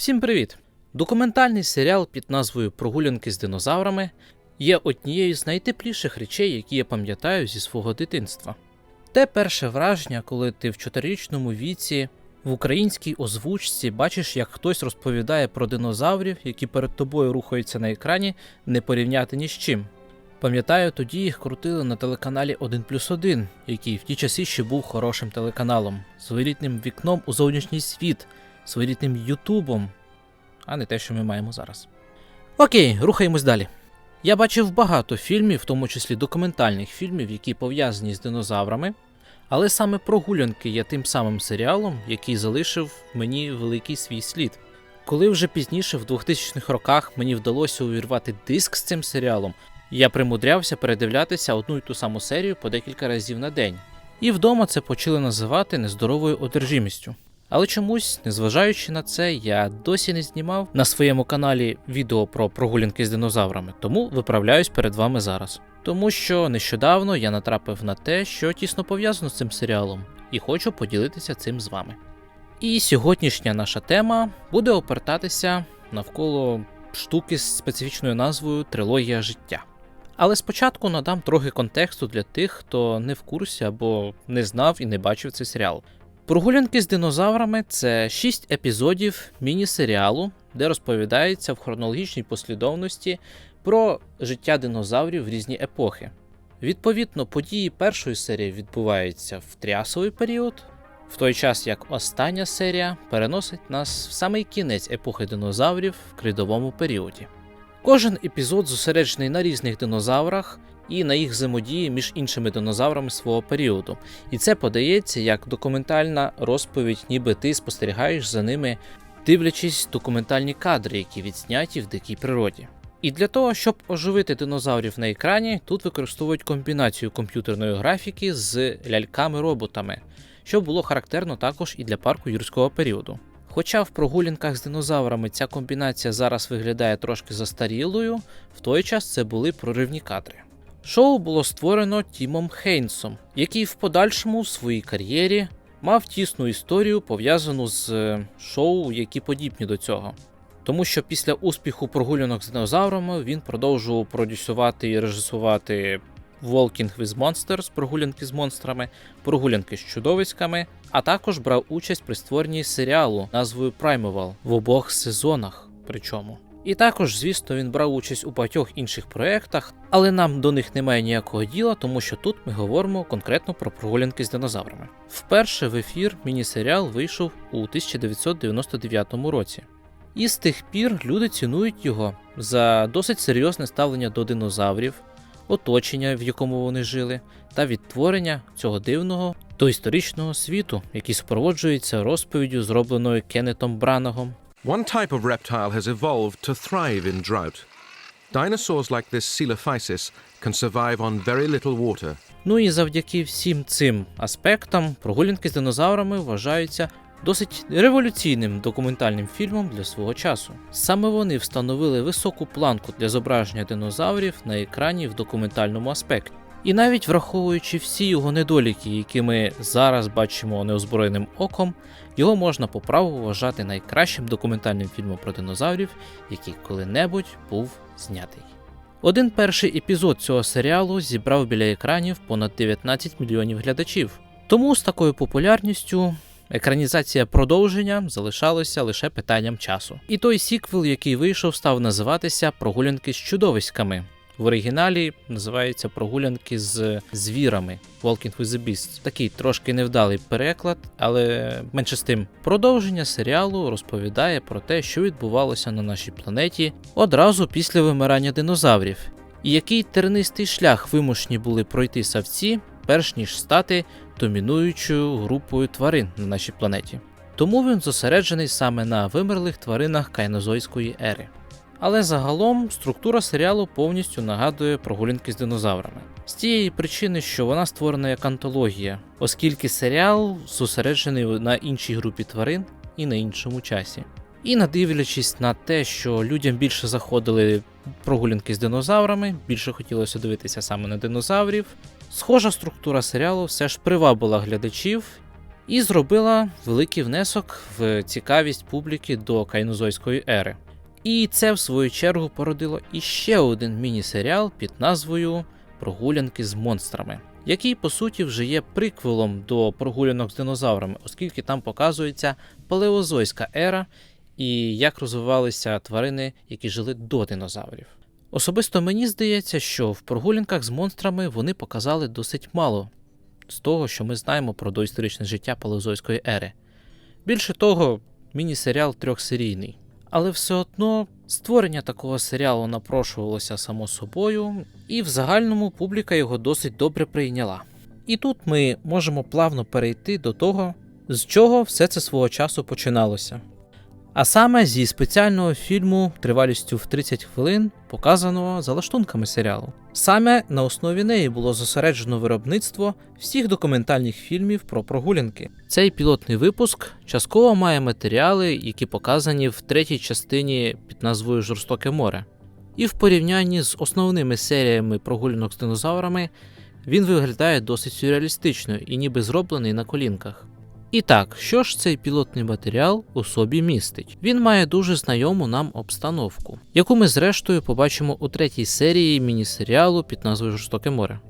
Всім привіт! Документальний серіал під назвою Прогулянки з динозаврами є однією з найтепліших речей, які я пам'ятаю зі свого дитинства. Те перше враження, коли ти в чотирирічному віці в українській озвучці бачиш, як хтось розповідає про динозаврів, які перед тобою рухаються на екрані, не порівняти ні з чим. Пам'ятаю, тоді їх крутили на телеканалі 1 плюс 1, який в ті часи ще був хорошим телеканалом, своєрідним вікном у зовнішній світ, своєрідним Ютубом, а не те, що ми маємо зараз. Окей, рухаємось далі. Я бачив багато фільмів, в тому числі документальних фільмів, які пов'язані з динозаврами, але саме прогулянки є тим самим серіалом, який залишив мені великий свій слід. Коли вже пізніше, в 2000-х роках, мені вдалося увірвати диск з цим серіалом, я примудрявся передивлятися одну й ту саму серію по декілька разів на день. І вдома це почали називати нездоровою одержимістю. Але чомусь, незважаючи на це, я досі не знімав на своєму каналі відео про прогулянки з динозаврами, тому виправляюсь перед вами зараз. Тому що нещодавно я натрапив на те, що тісно пов'язано з цим серіалом, і хочу поділитися цим з вами. І сьогоднішня наша тема буде опертатися навколо штуки з специфічною назвою Трилогія життя. Але спочатку надам трохи контексту для тих, хто не в курсі або не знав і не бачив цей серіал. Прогулянки з динозаврами це 6 епізодів міні-серіалу, де розповідається в хронологічній послідовності про життя динозаврів в різні епохи. Відповідно, події першої серії відбуваються в тріасовий період, в той час як остання серія переносить нас в самий кінець епохи динозаврів в кридовому періоді. Кожен епізод зосереджений на різних динозаврах і на їх взаємодії між іншими динозаврами свого періоду. І це подається як документальна розповідь, ніби ти спостерігаєш за ними, дивлячись документальні кадри, які відзняті в дикій природі. І для того, щоб оживити динозаврів на екрані, тут використовують комбінацію комп'ютерної графіки з ляльками-роботами, що було характерно також і для парку юрського періоду. Хоча в прогулянках з динозаврами ця комбінація зараз виглядає трошки застарілою, в той час це були проривні кадри. Шоу було створено Тімом Хейнсом, який в подальшому в своїй кар'єрі мав тісну історію пов'язану з е, шоу, які подібні до цього. Тому що після успіху прогулянок з динозаврами він продовжував продюсувати і режисувати Walking with Monsters, прогулянки з монстрами, прогулянки з чудовиськами, а також брав участь при створенні серіалу назвою Primeval в обох сезонах. Причому. І також, звісно, він брав участь у багатьох інших проєктах, але нам до них немає ніякого діла, тому що тут ми говоримо конкретно про прогулянки з динозаврами. Вперше в ефір міні-серіал вийшов у 1999 році. І з тих пір люди цінують його за досить серйозне ставлення до динозаврів, оточення, в якому вони жили, та відтворення цього дивного доісторичного світу, який супроводжується розповіддю, зробленою Кеннетом Бранагом. One type of reptile has evolved to thrive in drought. Dinosaurs like this Coelophysis can survive on very little water. Ну і завдяки всім цим аспектам прогулянки з динозаврами вважаються досить революційним документальним фільмом для свого часу. Саме вони встановили високу планку для зображення динозаврів на екрані в документальному аспекті. І навіть враховуючи всі його недоліки, які ми зараз бачимо неозброєним оком, його можна по праву вважати найкращим документальним фільмом про динозаврів, який коли-небудь був знятий. Один перший епізод цього серіалу зібрав біля екранів понад 19 мільйонів глядачів. Тому з такою популярністю екранізація продовження залишалася лише питанням часу. І той сіквел, який вийшов, став називатися Прогулянки з чудовиськами. В оригіналі називається Прогулянки з звірами Walking with the Beasts. Такий трошки невдалий переклад, але менше з тим. Продовження серіалу розповідає про те, що відбувалося на нашій планеті одразу після вимирання динозаврів, і який тернистий шлях вимушені були пройти савці, перш ніж стати домінуючою групою тварин на нашій планеті. Тому він зосереджений саме на вимерлих тваринах кайнозойської ери. Але загалом структура серіалу повністю нагадує прогулянки з динозаврами. З тієї причини, що вона створена як антологія, оскільки серіал зосереджений на іншій групі тварин і на іншому часі. І надивлячись на те, що людям більше заходили прогулянки з динозаврами, більше хотілося дивитися саме на динозаврів, схожа структура серіалу все ж привабила глядачів, і зробила великий внесок в цікавість публіки до кайнозойської ери. І це, в свою чергу, породило іще один міні-серіал під назвою Прогулянки з монстрами, який по суті вже є приквелом до прогулянок з динозаврами, оскільки там показується палеозойська ера і як розвивалися тварини, які жили до динозаврів. Особисто мені здається, що в прогулянках з монстрами вони показали досить мало з того, що ми знаємо про доісторичне життя палеозойської ери. Більше того, міні-серіал трьохсерійний. Але все одно створення такого серіалу напрошувалося само собою, і в загальному публіка його досить добре прийняла. І тут ми можемо плавно перейти до того, з чого все це свого часу починалося. А саме зі спеціального фільму тривалістю в 30 хвилин, показаного за лаштунками серіалу. Саме на основі неї було зосереджено виробництво всіх документальних фільмів про прогулянки. Цей пілотний випуск частково має матеріали, які показані в третій частині під назвою Жорстоке море. І в порівнянні з основними серіями прогулянок з динозаврами він виглядає досить сюрреалістично і ніби зроблений на колінках. І так, що ж цей пілотний матеріал у собі містить? Він має дуже знайому нам обстановку, яку ми зрештою побачимо у третій серії міні-серіалу під назвою Жорстоке море.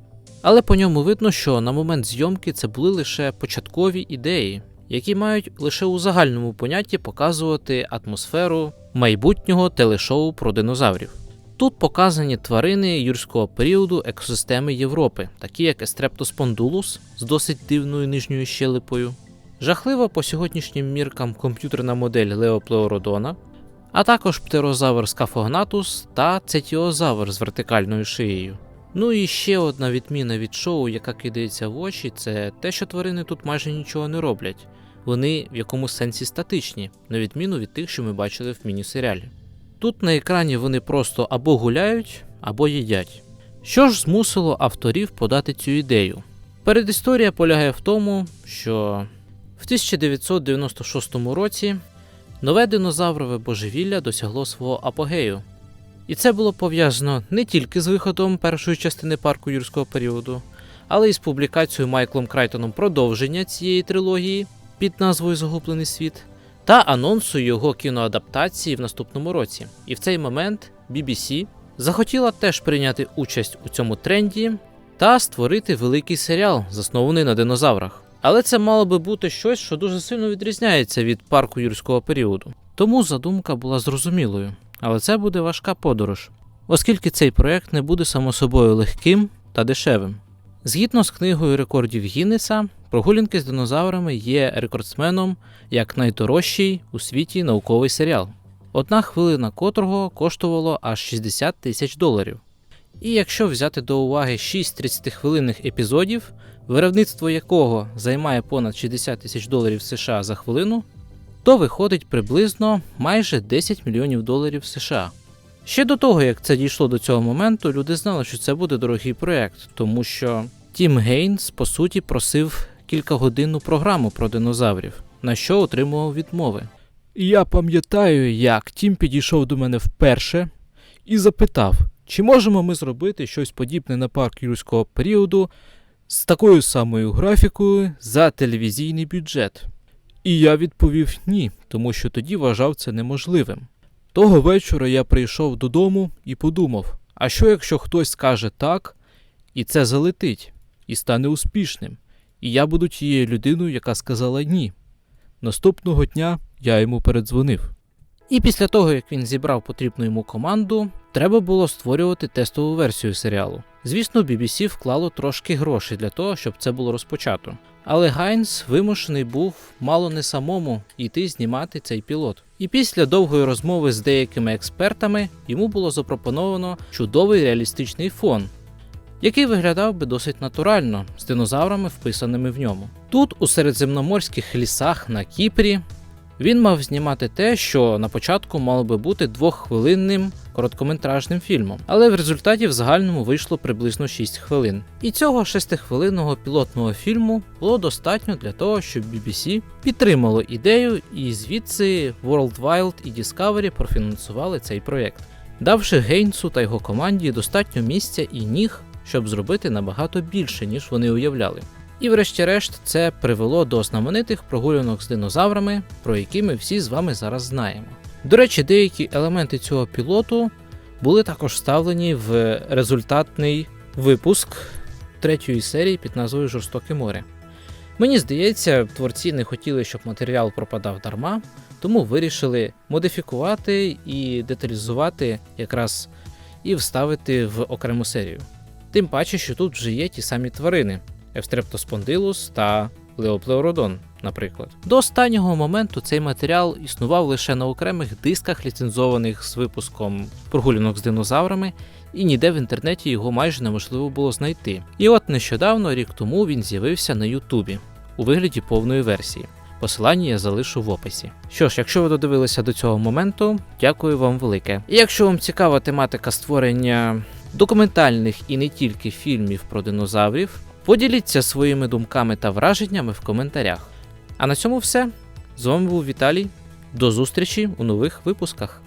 Але по ньому видно, що на момент зйомки це були лише початкові ідеї, які мають лише у загальному понятті показувати атмосферу майбутнього телешоу про динозаврів. Тут показані тварини юрського періоду екосистеми Європи, такі як Естрептос пондулус з досить дивною нижньою щелепою, жахлива по сьогоднішнім міркам комп'ютерна модель Леоплеородона, а також птерозавр Скафогнатус та цетіозавр з вертикальною шиєю. Ну і ще одна відміна від шоу, яка кидається в очі, це те, що тварини тут майже нічого не роблять. Вони в якомусь сенсі статичні, на відміну від тих, що ми бачили в міні-серіалі. Тут на екрані вони просто або гуляють, або їдять. Що ж змусило авторів подати цю ідею? Передісторія полягає в тому, що в 1996 році нове динозаврове божевілля досягло свого апогею. І це було пов'язано не тільки з виходом першої частини парку юрського періоду, але й з публікацією Майклом Крайтоном продовження цієї трилогії під назвою Загублений світ та анонсу його кіноадаптації в наступному році. І в цей момент BBC захотіла теж прийняти участь у цьому тренді та створити великий серіал, заснований на динозаврах. Але це мало би бути щось, що дуже сильно відрізняється від парку юрського періоду. Тому задумка була зрозумілою, але це буде важка подорож, оскільки цей проект не буде само собою легким та дешевим. Згідно з книгою рекордів Гіннеса, прогулянки з динозаврами є рекордсменом як найдорожчий у світі науковий серіал. Одна хвилина котрого коштувало аж 60 тисяч доларів. І якщо взяти до уваги 6 30-хвилинних епізодів, виробництво якого займає понад 60 тисяч доларів США за хвилину, то виходить приблизно майже 10 мільйонів доларів США. Ще до того, як це дійшло до цього моменту, люди знали, що це буде дорогий проект, тому що Тім Гейнс, по суті, просив кількагодинну програму про динозаврів, на що отримував відмови. Я пам'ятаю, як Тім підійшов до мене вперше і запитав, чи можемо ми зробити щось подібне на парк юрського періоду з такою самою графікою за телевізійний бюджет. І я відповів ні, тому що тоді вважав це неможливим. Того вечора я прийшов додому і подумав: а що якщо хтось скаже так, і це залетить, і стане успішним, і я буду тією людиною, яка сказала ні. Наступного дня я йому передзвонив. І після того, як він зібрав потрібну йому команду, треба було створювати тестову версію серіалу. Звісно, BBC вклало трошки грошей для того, щоб це було розпочато. Але Гайнс вимушений був мало не самому йти знімати цей пілот. І після довгої розмови з деякими експертами йому було запропоновано чудовий реалістичний фон, який виглядав би досить натурально з динозаврами, вписаними в ньому. Тут, у середземноморських лісах на Кіпрі, він мав знімати те, що на початку мало би бути двоххвилинним короткометражним фільмом, але в результаті в загальному вийшло приблизно 6 хвилин. І цього шестихвилинного пілотного фільму було достатньо для того, щоб BBC підтримало ідею, і звідси World Wild і Discovery профінансували цей проєкт, давши Гейнсу та його команді достатньо місця і ніг, щоб зробити набагато більше, ніж вони уявляли. І врешті-решт це привело до знаменитих прогулянок з динозаврами, про які ми всі з вами зараз знаємо. До речі, деякі елементи цього пілоту були також вставлені в результатний випуск третьої серії під назвою Жорстоке море. Мені здається, творці не хотіли, щоб матеріал пропадав дарма, тому вирішили модифікувати і деталізувати якраз і вставити в окрему серію. Тим паче, що тут вже є ті самі тварини: Евстрептоспондилус та Леоплеородон, наприклад. До останнього моменту цей матеріал існував лише на окремих дисках, ліцензованих з випуском прогулянок з динозаврами, і ніде в інтернеті його майже неможливо було знайти. І от нещодавно, рік тому, він з'явився на Ютубі у вигляді повної версії. Посилання я залишу в описі. Що ж, якщо ви додивилися до цього моменту, дякую вам велике. І якщо вам цікава тематика створення документальних і не тільки фільмів про динозаврів, поділіться своїми думками та враженнями в коментарях. А на цьому все. З вами був Віталій. До зустрічі у нових випусках.